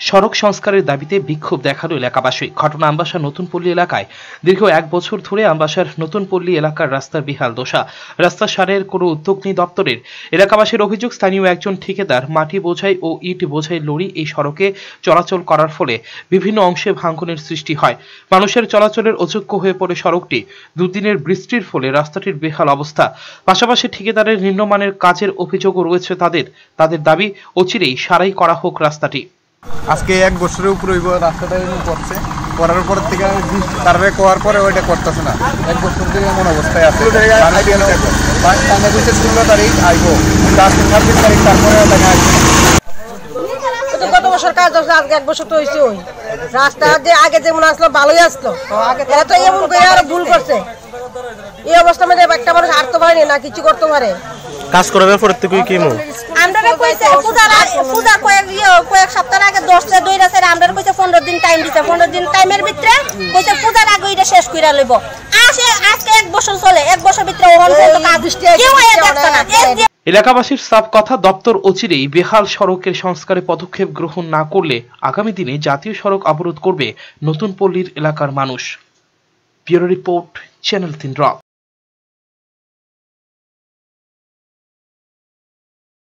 সড়ক সংস্কারের দাবিতে বিক্ষোভ দেখাল এলাকাবাসী। ঘটনা আমবাসা নতুন পল্লী এলাকায়। দীর্ঘ এক বছর ধরে আমবাসার নতুন পল্লী এলাকার রাস্তার বিহাল দশা। রাস্তা সারের কোনো উদ্যোগ নেই দপ্তরের। এলাকাবাসীর অভিযোগ, স্থানীয় একজন ঠিকাদার মাটি বোঝাই ও ইট বোঝাই লরি এই সড়কে চলাচল করার ফলে বিভিন্ন অংশে ভাঙ্গনের সৃষ্টি হয়। মানুষের চলাচলের অযোগ্য হয়ে পড়ে সড়কটি। দুদিনের বৃষ্টির ফলে রাস্তাটির বেহাল অবস্থা। পাশাপাশি ঠিকাদারের নিম্নমানের কাজের অভিযোগও রয়েছে তাদের। তাদের দাবি, অচিরেই সারাই করা হোক রাস্তাটি। আজকে এক বছরের উপরে হইব রাস্তাটা করছে করার পর থেকে সার্ভে করার পরে ওইটা করতেছে না। এক বছর থেকে এমন অবস্থায় আছে। মানে ষোলো তারিখ আইব। ছাব্বিশ তারিখ তারপরে টাকা আসবে গত বছর কাজ হচ্ছে আজকে এক বছর তো হয়েছে ওই। রাস্তা যে আগে যেমন আসলো ভালোই আসলো। এরা তো এমন করে আরও ভুল করছে। এই অবস্থা মধ্যে একটা মানুষ হাঁটতে পারেনি না কিছু করতে পারে। কাজ পর কেমন আমরা কইছে পূজার পূজার কয়েক ইয়ে কয়েক সপ্তাহ আগে দশটা দুই রাতের আমরা কইছে পনেরো দিন টাইম দিছে। পনেরো দিন টাইমের ভিতরে কইছে পূজার আগে এটা শেষ কইরা লইব। আসে আজকে এক বছর চলে এক বছর ভিতরে ওহন পর্যন্ত কাজ কেউ না। এলাকাবাসীর সাফ কথা দপ্তর অচিরেই বেহাল সড়কের সংস্কারে পদক্ষেপ গ্রহণ না করলে আগামী দিনে জাতীয় সড়ক অবরোধ করবে নতুন পল্লীর এলাকার মানুষ। bureau report channel thindrap